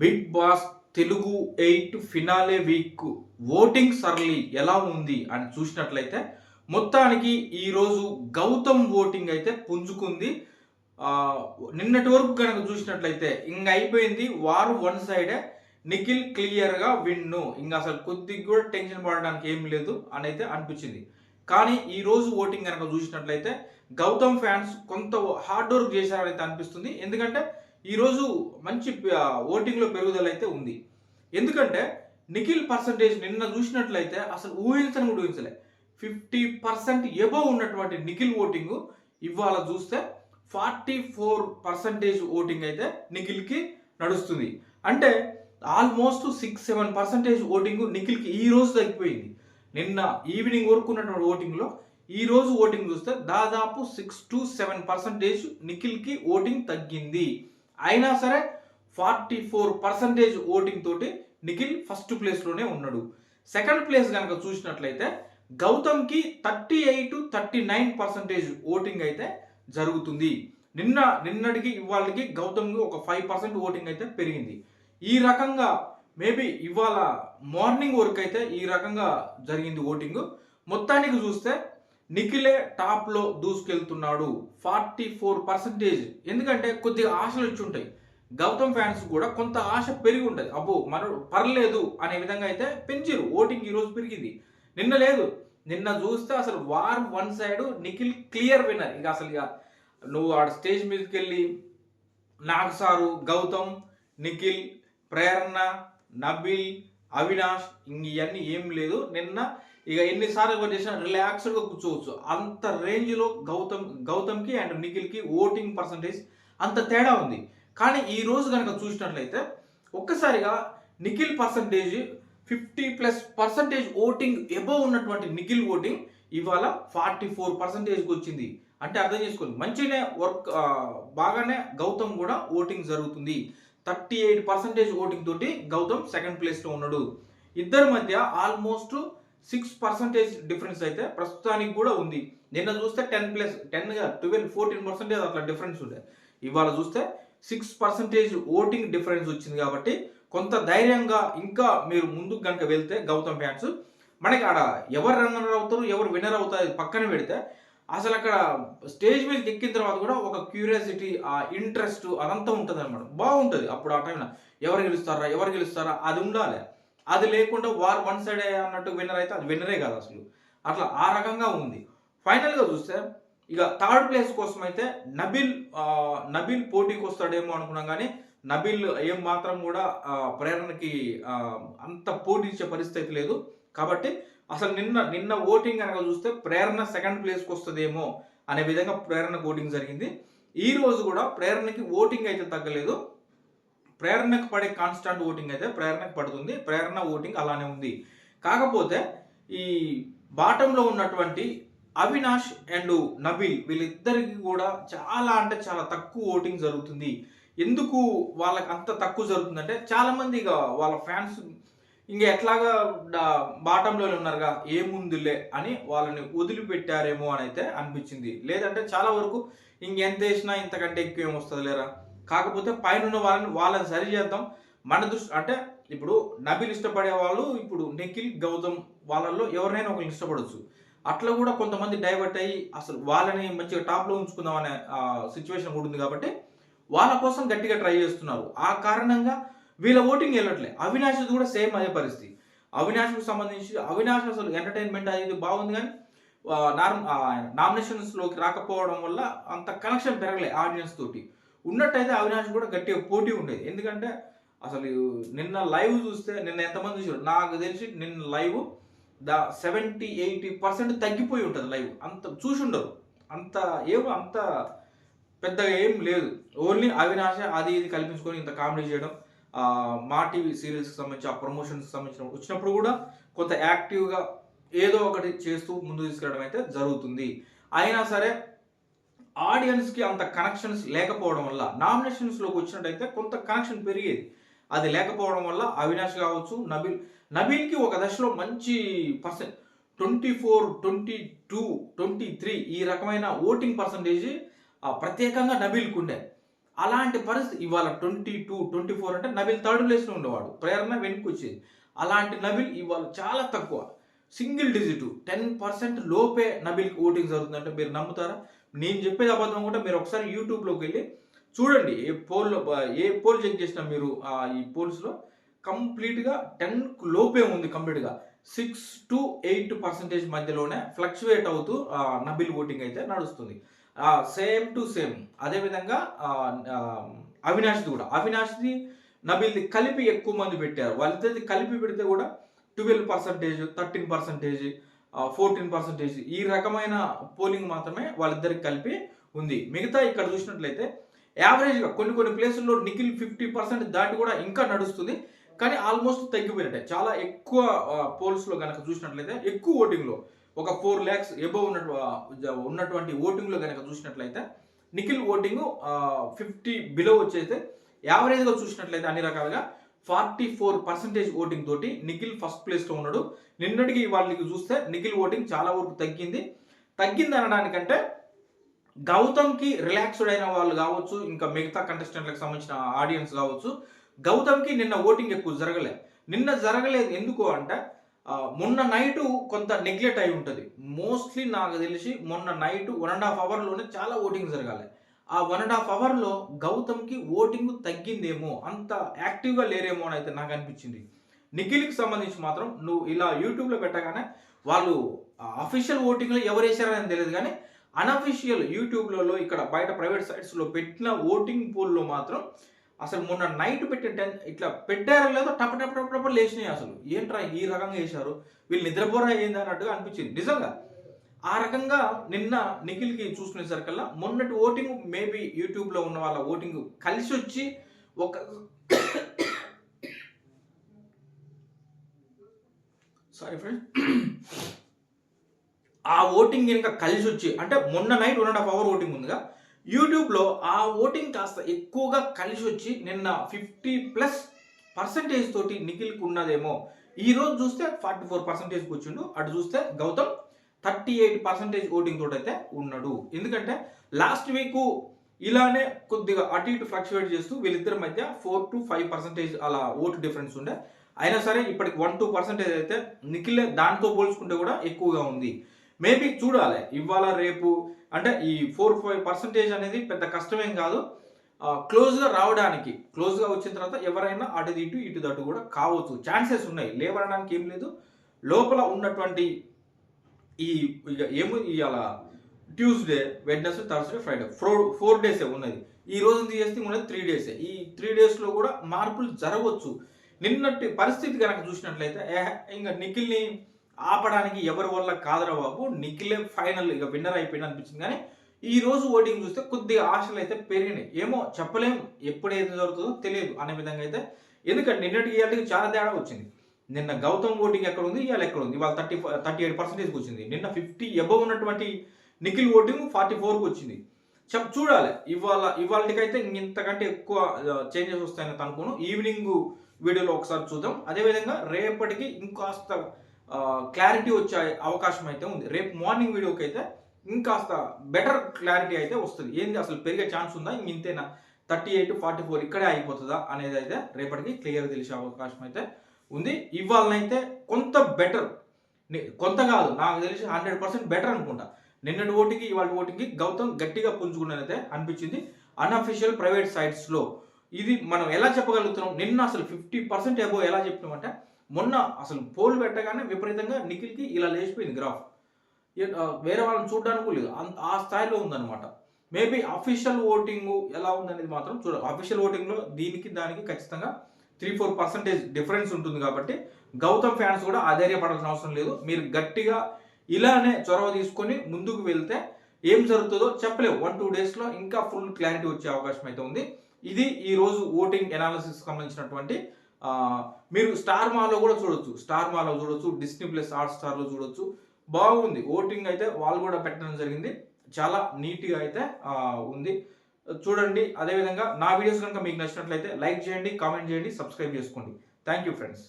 Big boss Telugu eight finale week voting surely ఎలా ఉంది అని చూసినట్లయితే మొత్తానికి ఈరోజు గౌతమ్ ఓటింగ్ అయితే పుంజుకుంది. నిన్నటి వరకు కనుక చూసినట్లయితే ఇంక అయిపోయింది వారు వన్ సైడే నిఖిల్ క్లియర్గా విన్ను. ఇంకా అసలు కొద్దిగా కూడా టెన్షన్ పడడానికి ఏం లేదు అని అయితే అనిపించింది. కానీ ఈ రోజు ఓటింగ్ కనుక చూసినట్లయితే గౌతమ్ ఫ్యాన్స్ కొంత హార్డ్ వర్క్ చేశారని అయితే అనిపిస్తుంది. ఎందుకంటే ఈరోజు మంచి ఓటింగ్లో పెరుగుదల అయితే ఉంది. ఎందుకంటే నిఖిల్ పర్సంటేజ్ నిన్న చూసినట్లయితే అసలు ఊహించని కూడా ఊహించలే. ఫిఫ్టీ పర్సెంట్ ఎబో ఉన్నటువంటి నిఖిల్ ఓటింగ్ ఇవాళ చూస్తే ఫార్టీ ఫోర్ పర్సంటేజ్ ఓటింగ్ అయితే నిఖిల్కి నడుస్తుంది. అంటే almost six seven percentage voting నిఖిల్కి ఈ రోజు తగ్గిపోయింది. నిన్న ఈవినింగ్ వరకు ఉన్నటువంటి ఓటింగ్లో ఈ రోజు ఓటింగ్ చూస్తే దాదాపు సిక్స్ టు సెవెన్ పర్సెంటేజ్ నిఖిల్కి ఓటింగ్ తగ్గింది. అయినా సరే ఫార్టీ ఫోర్ పర్సెంటేజ్ ఓటింగ్ తోటి నిఖిల్ ఫస్ట్ ప్లేస్లోనే ఉన్నాడు. సెకండ్ ప్లేస్ కనుక చూసినట్లయితే గౌతమ్కి thirty eight thirty nine percentage voting అయితే జరుగుతుంది. నిన్న నిన్నటికి ఇవాళకి గౌతమ్కి ఒక ఫైవ్ పర్సెంట్ ఓటింగ్ అయితే పెరిగింది. ఈ రకంగా మేబీ ఇవాళ మార్నింగ్ వరకు అయితే ఈ రకంగా జరిగింది ఓటింగ్. మొత్తానికి చూస్తే నిఖిలే టాప్లో దూసుకెళ్తున్నాడు. Forty four percentage. ఎందుకంటే కొద్దిగా ఆశలు ఇచ్చి ఉంటాయి. గౌతమ్ ఫ్యాన్స్ కూడా కొంత ఆశ పెరిగి ఉంటుంది. అబ్బో మన పర్లేదు అనే విధంగా అయితే పెంచారు ఓటింగ్ ఈరోజు పెరిగింది. నిన్న లేదు. నిన్న చూస్తే అసలు war one side Nikhil clear winner. ఇక అసలు ఇక నువ్వు ఆడ స్టేజ్ మీదకి వెళ్ళి నాగసారు గౌతమ్ నిఖిల్ ప్రేరణ నబిల్ అవినాష్ ఇంక ఇవన్నీ ఏం లేదు. నిన్న ఇక ఎన్నిసార్లు ఎవరు చేసినా రిలాక్స్డ్గా కూర్చోవచ్చు. అంత రేంజ్లో గౌతమ్ గౌతమ్కి అండ్ నిఖిల్కి ఓటింగ్ పర్సంటేజ్ అంత తేడా ఉంది. కానీ ఈ రోజు కనుక చూసినట్లయితే ఒక్కసారిగా Nikhil percentage fifty plus percentage voting above ఉన్నటువంటి నిఖిల్ ఓటింగ్ ఇవాళ ఫార్టీ ఫోర్ పర్సంటేజ్కి వచ్చింది. అంటే అర్థం చేసుకోండి. మంచిగానే వర్క్ బాగానే గౌతమ్ కూడా ఓటింగ్ జరుగుతుంది. థర్టీ ఎయిట్ పర్సెంటేజ్ ఓటింగ్ తోటి గౌతమ్ సెకండ్ ప్లేస్లో ఉన్నాడు. ఇద్దరి మధ్య ఆల్మోస్ట్ సిక్స్ పర్సెంటేజ్ డిఫరెన్స్ అయితే ప్రస్తుతానికి కూడా ఉంది. నిన్న చూస్తే టెన్ ప్లస్ టెన్గా ట్వెల్వ్ ఫోర్టీన్ పర్సెంటేజ్ అట్లా డిఫరెన్స్ ఉండే. ఇవాళ చూస్తే సిక్స్ పర్సెంటేజ్ ఓటింగ్ డిఫరెన్స్ వచ్చింది కాబట్టి కొంత ధైర్యంగా ఇంకా మీరు ముందుకు కనుక వెళ్తే గౌతమ్ ఫ్యాన్స్ మనకి ఆడ ఎవరు రన్నర్ అవుతారు ఎవరు విన్నర్ అవుతారు పక్కన పెడితే అసలు అక్కడ స్టేజ్ మీద ఎక్కిన తర్వాత కూడా ఒక క్యూరియాసిటీ ఆ ఇంట్రెస్ట్ అదంతా ఉంటుంది అనమాట బాగుంటుంది. అప్పుడు ఆ టైంలో ఎవరు గెలుస్తారా ఎవరు గెలుస్తారా అది ఉండాలి. అది లేకుండా వార్ వన్ సైడ్ అన్నట్టు విన్నర్ అయితే అది విన్నరే కాదు అసలు. అట్లా ఆ రకంగా ఉంది. ఫైనల్గా చూస్తే ఇక థర్డ్ ప్లేస్ కోసం అయితే నబిల్ నబిల్ పోటీకి వస్తాడేమో అనుకున్నాం కానీ నబిల్ ఏం మాత్రం కూడా ప్రేరణకి అంత పోటీ ఇచ్చే పరిస్థితి లేదు. కాబట్టి అసలు నిన్న నిన్న ఓటింగ్ కనుక చూస్తే ప్రేరణ సెకండ్ ప్లేస్కి వస్తుందేమో అనే విధంగా ప్రేరణకు ఓటింగ్ జరిగింది. ఈ రోజు కూడా ప్రేరణకి ఓటింగ్ అయితే తగ్గలేదు. ప్రేరణకు పడే కాన్స్టాంట్ ఓటింగ్ అయితే ప్రేరణకు పడుతుంది. ప్రేరణ ఓటింగ్ అలానే ఉంది. కాకపోతే ఈ బాటంలో ఉన్నటువంటి అవినాష్ అండ్ నబీల్ వీళ్ళిద్దరికి కూడా చాలా అంటే చాలా తక్కువ ఓటింగ్ జరుగుతుంది. ఎందుకు వాళ్ళకి అంత తక్కువ జరుగుతుందంటే చాలామంది ఇక వాళ్ళ ఫ్యాన్స్ ఇంక ఎట్లాగా బాటంలో ఉన్నారుగా ఏముందిలే అని వాళ్ళని వదిలిపెట్టారేమో అని అయితే అనిపించింది. లేదంటే చాలా వరకు ఇంకెంత వేసినా ఇంతకంటే ఎక్కువ ఏమొస్తుంది లేరా కాకపోతే పైన ఉన్న వాళ్ళని వాళ్ళని సరి చేద్దాం. మన దృష్టి అంటే ఇప్పుడు నబిల్ ఇష్టపడే వాళ్ళు ఇప్పుడు నిఖిల్ గౌతమ్ వాళ్ళల్లో ఎవరినైనా ఒకరిని ఇష్టపడవచ్చు అట్లా కూడా కొంతమంది డైవర్ట్ అయ్యి అసలు వాళ్ళని మంచిగా టాప్లో ఉంచుకుందాం అనే సిచ్యువేషన్ కూడా ఉంది కాబట్టి వాళ్ళ కోసం గట్టిగా ట్రై చేస్తున్నారు. ఆ కారణంగా వీళ్ళ ఓటింగ్ వెళ్ళట్లే. అవినాష్ కూడా సేమ్ అదే పరిస్థితి. అవినాష్కు సంబంధించి అవినాష్ అసలు ఎంటర్టైన్మెంట్ అనేది బాగుంది కానీ నామినేషన్స్లోకి రాకపోవడం వల్ల అంత కనెక్షన్ పెరగలే ఆడియన్స్ తోటి. ఉన్నట్టయితే అవినాష్ కూడా గట్టిగా పోటీ ఉండేది. ఎందుకంటే అసలు నిన్న లైవ్ చూస్తే నిన్న ఎంతమంది చూసారు? నాకు తెలిసి నిన్న లైవ్ దా సెవెంటీ ఎయిటీ పర్సెంట్ తగ్గిపోయి ఉంటుంది లైవ్ అంత చూసి ఉండరు. అంత ఏమో అంత పెద్దగా ఏం లేదు. ఓన్లీ అవినాశ అది ఇది కల్పించుకొని ఇంత కామెడీ చేయడం. మా టీవీ సీరియల్స్కి సంబంధించి ఆ ప్రమోషన్స్కి సంబంధించిన వచ్చినప్పుడు కూడా కొంత యాక్టివ్గా ఏదో ఒకటి చేస్తూ ముందు తీసుకెళ్ళడం అయితే జరుగుతుంది. అయినా సరే ఆడియన్స్కి అంత కనెక్షన్స్ లేకపోవడం వల్ల నామినేషన్స్లోకి వచ్చినట్టయితే కొంత కనెక్షన్ పెరిగేది. అది లేకపోవడం వల్ల అవినాష్ కావచ్చు నబీల్ నబీల్కి ఒక దశలో మంచి percent twenty four twenty two twenty three ఈ రకమైన ఓటింగ్ పర్సంటేజ్ ప్రత్యేకంగా నబీల్కి ఉండే. అలాంటి పరిస్థితి ఇవాళ ట్వంటీ టూ ట్వంటీ ఫోర్ అంటే నబిల్ థర్డ్ ప్లేస్లో ఉండేవాడు. ప్రేరణ వెనుక వచ్చేది అలాంటి నబిల్ ఇవాళ చాలా తక్కువ. సింగిల్ డిజిట్ టెన్ పర్సెంట్ లోపే నబిల్కి ఓటింగ్ జరుగుతుందంటే మీరు నమ్ముతారా? నేను చెప్పేది అబద్ధం కూడా మీరు ఒకసారి యూట్యూబ్లోకి వెళ్ళి చూడండి ఏ పోల్లో ఏ పోల్ చెక్ చేసినా మీరు ఈ పోల్స్లో కంప్లీట్గా టెన్ లోపే ఉంది కంప్లీట్గా. సిక్స్ టు ఎయిట్ పర్సెంటేజ్ మధ్యలోనే ఫ్లక్చువేట్ అవుతూ నబిల్ ఓటింగ్ అయితే నడుస్తుంది. సేమ్ టు సేమ్ అదేవిధంగా అవినాష్ది కూడా. అవినాష్ది నబిల్ది కలిపి ఎక్కువ మంది పెట్టారు. వాళ్ళిద్దరిది కలిపి పెడితే కూడా twelve percentage thirteen percentage fourteen percentage ఈ రకమైన పోలింగ్ మాత్రమే వాళ్ళిద్దరికి కలిపి ఉంది. మిగతా ఇక్కడ చూసినట్లయితే యావరేజ్గా కొన్ని కొన్ని ప్లేసుల్లో నిఖిల్ ఫిఫ్టీ పర్సెంట్ దాటి కూడా ఇంకా నడుస్తుంది. కానీ ఆల్మోస్ట్ తగ్గిపోయినట్టే. చాలా ఎక్కువ పోల్స్లో కనుక చూసినట్లయితే ఎక్కువ ఓటింగ్లో ఒక ఫోర్ ల్యాక్స్ ఎబో ఉన్నట్టు ఉన్నటువంటి ఓటింగ్లో కనుక చూసినట్లయితే నిఖిల్ ఓటింగ్ ఫిఫ్టీ బిలో వచ్చేస్తే యావరేజ్గా చూసినట్లయితే అన్ని రకాలుగా ఫార్టీ ఫోర్ పర్సెంటేజ్ ఓటింగ్ తోటి నిఖిల్ ఫస్ట్ ప్లేస్లో ఉన్నాడు. నిన్నటికి వాళ్ళకి చూస్తే నిఖిల్ ఓటింగ్ చాలా వరకు తగ్గింది. తగ్గింది అనడానికంటే గౌతమ్కి రిలాక్స్డ్ అయిన వాళ్ళు కావచ్చు ఇంకా మిగతా కంటెస్టెంట్లకు సంబంధించిన ఆడియన్స్ కావచ్చు గౌతమ్కి నిన్న ఓటింగ్ ఎక్కువ జరగలేదు నిన్న జరగలేదు ఎందుకు అంటే మొన్న నైటు కొంత నెగ్లెక్ట్ అయి ఉంటుంది. మోస్ట్లీ నాకు తెలిసి మొన్న నైట్ వన్ అండ్ హాఫ్ అవర్లోనే చాలా ఓటింగ్ జరగాలి. ఆ వన్ అండ్ హాఫ్ అవర్లో గౌతమ్కి ఓటింగ్ తగ్గిందేమో అంత యాక్టివ్గా లేరేమో అని అయితే నాకు అనిపించింది. నిఖిల్కి సంబంధించి మాత్రం నువ్వు ఇలా యూట్యూబ్లో పెట్టగానే వాళ్ళు అఫీషియల్ ఓటింగ్లో ఎవరు వేసారని తెలియదు కానీ అనఫీషియల్ యూట్యూబ్లలో ఇక్కడ బయట ప్రైవేట్ సైట్స్లో పెట్టిన ఓటింగ్ పోల్లో మాత్రం అసలు మొన్న నైట్ పెట్టిన టెన్ ఇట్లా పెట్టారో లేదో టప టప టప టప లేచినాయి అసలు. ఏంట్రా ఈ రకంగా వేశారు వీళ్ళు నిద్రపోరా ఏంది అన్నట్టుగా అనిపించింది. నిజంగా. ఆ రకంగా నిన్న నిఖిల్కి చూసుకునేసరికల్లా మొన్నటి ఓటింగ్ మేబీ యూట్యూబ్లో ఉన్న వాళ్ళ ఓటింగ్ కలిసి వచ్చి ఒక సారీ ఫ్రెండ్ ఆ ఓటింగ్ కనుక కలిసి వచ్చి అంటే మొన్న night one and half hour voting ఉందిగా. యూట్యూబ్లో ఆ ఓటింగ్ కాస్త ఎక్కువగా కలిసి వచ్చి నిన్న ఫిఫ్టీ ప్లస్ పర్సంటేజ్ తోటి నిఖిల్కి ఉన్నదేమో. ఈ రోజు చూస్తే ఫార్టీ ఫోర్ పర్సంటేజ్ కూర్చుండు. అటు చూస్తే Gautam thirty eight percentage voting తోటి అయితే ఉన్నాడు. ఎందుకంటే లాస్ట్ వీక్ ఇలానే కొద్దిగా అటు ఇటు ఫ్లక్చువేట్ చేస్తూ వీళ్ళిద్దరి మధ్య ఫోర్ టు ఫైవ్ పర్సెంటేజ్ అలా ఓటు డిఫరెన్స్ ఉండే. అయినా సరే ఇప్పటికి వన్ టూ పర్సెంటేజ్ అయితే నిఖిల్ దాంతో పోల్చుకుంటే కూడా ఎక్కువగా ఉంది. మేబీ చూడాలి. ఇవాళ రేపు అంటే ఈ ఫోర్ ఫైవ్ పర్సెంటేజ్ అనేది పెద్ద కష్టమేం కాదు. క్లోజ్గా రావడానికి క్లోజ్గా వచ్చిన తర్వాత ఎవరైనా అటు ఇటు ఇటు దటు కూడా కావచ్చు. ఛాన్సెస్ ఉన్నాయి. లేవనడానికి ఏం లేదు. లోపల ఉన్నటువంటి ఈ ఇక ఏమో ఇవాళ Tuesday Wednesday Thursday Friday four four డేసే ఉన్నది. ఈ రోజు తీసేస్తే ఉన్నది త్రీ డేసే. ఈ త్రీ డేస్లో కూడా మార్పులు జరగవచ్చు. నిన్నటి పరిస్థితి కనుక చూసినట్లయితే ఇంకా నిఖిల్ని ఆపడానికి ఎవరి వల్ల కాదురా బాబు. నిఖిలే ఫైనల్ ఇక విన్నర్ అయిపోయింది అనిపించింది కానీ ఈ రోజు ఓటింగ్ చూస్తే కొద్దిగా ఆశలు అయితే పెరిగినాయి. ఏమో చెప్పలేము ఎప్పుడు ఏది జరుగుతుందో తెలియదు అనే విధంగా అయితే. ఎందుకంటే నిన్నటికి ఇవాళకి చాలా తేడా వచ్చింది. నిన్న గౌతమ్ ఓటింగ్ ఎక్కడ ఉంది? ఇవాళ ఎక్కడ ఉంది? ఇవాళ థర్టీ థర్టీ ఎయిట్ పర్సెంటేజ్కి వచ్చింది నిన్న ఫిఫ్టీ ఎబవ్ ఉన్నటువంటి నిఖిల్ ఓటింగ్ ఫార్టీ ఫోర్కి వచ్చింది. చెప్ చూడాలి. ఇవాళ ఇవాళకైతే ఇంతకంటే ఎక్కువ చేంజెస్ వస్తాయని అనుకోను ఈవినింగ్ వీడియోలో ఒకసారి చూద్దాం. అదేవిధంగా రేపటికి ఇంకాస్త క్లారిటీ వచ్చే అవకాశం అయితే ఉంది. రేపు మార్నింగ్ వీడియోకి అయితే ఇంకాస్త బెటర్ క్లారిటీ అయితే వస్తుంది. ఏంది? అసలు పెరిగే ఛాన్స్ ఉందా? ఇంతేనా? థర్టీ ఎయిట్ ఫార్టీ ఫోర్ ఇక్కడే అయిపోతుందా? అనేది అయితే రేపటికి క్లియర్ తెలిసే అవకాశం అయితే ఉంది. ఇవాళనైతే కొంత బెటర్ కొంత కాదు. నాకు తెలిసి హండ్రెడ్ పర్సెంట్ బెటర్ అనుకుంటా. నిన్నటి ఓటికి ఇవాళ ఓటికి గౌతమ్ గట్టిగా పుంజుకున్నదైతే అనిపించింది. అన్అఫీషియల్ ప్రైవేట్ సైట్స్లో ఇది మనం ఎలా చెప్పగలుగుతున్నాం? నిన్న అసలు ఫిఫ్టీ పర్సెంట్ అబో ఎలా చెప్పినామంటే మొన్న అసలు పోల్ పెట్టగానే విపరీతంగా నిఖిల్కి ఇలా లేచిపోయింది గ్రాఫ్ వేరే వాళ్ళని చూడడానికి లేదు. ఆ స్థాయిలో ఉందన్నమాట. మేబీ అఫీషియల్ ఓటింగ్ ఎలా ఉందనేది మాత్రం చూడ అఫీషియల్ ఓటింగ్లో దీనికి దానికి ఖచ్చితంగా త్రీ ఫోర్ పర్సెంటేజ్ డిఫరెన్స్ ఉంటుంది కాబట్టి గౌతమ్ ఫ్యాన్స్ కూడా ఆధైర్యపడాల్సిన అవసరం లేదు. మీరు గట్టిగా ఇలానే చొరవ తీసుకొని ముందుకు వెళ్తే ఏం జరుగుతుందో చెప్పలేవు. వన్ టూ డేస్లో ఇంకా ఫుల్ క్లారిటీ వచ్చే అవకాశం అయితే ఉంది. ఇది ఈరోజు ఓటింగ్ ఎనాలిసిస్ సంబంధించినటువంటి మీరు స్టార్ మాలో కూడా చూడొచ్చు. స్టార్ మాలో చూడొచ్చు డిస్నీ ప్లస్ హాట్ స్టార్లో చూడొచ్చు. బాగుంది. ఓటింగ్ అయితే వాళ్ళు కూడా పెట్టడం జరిగింది. చాలా నీట్గా అయితే ఉంది. చూడండి. అదేవిధంగా నా వీడియోస్ కనుక మీకు నచ్చినట్లయితే లైక్ చేయండి కామెంట్ చేయండి సబ్స్క్రైబ్ చేసుకోండి. Thank you friends.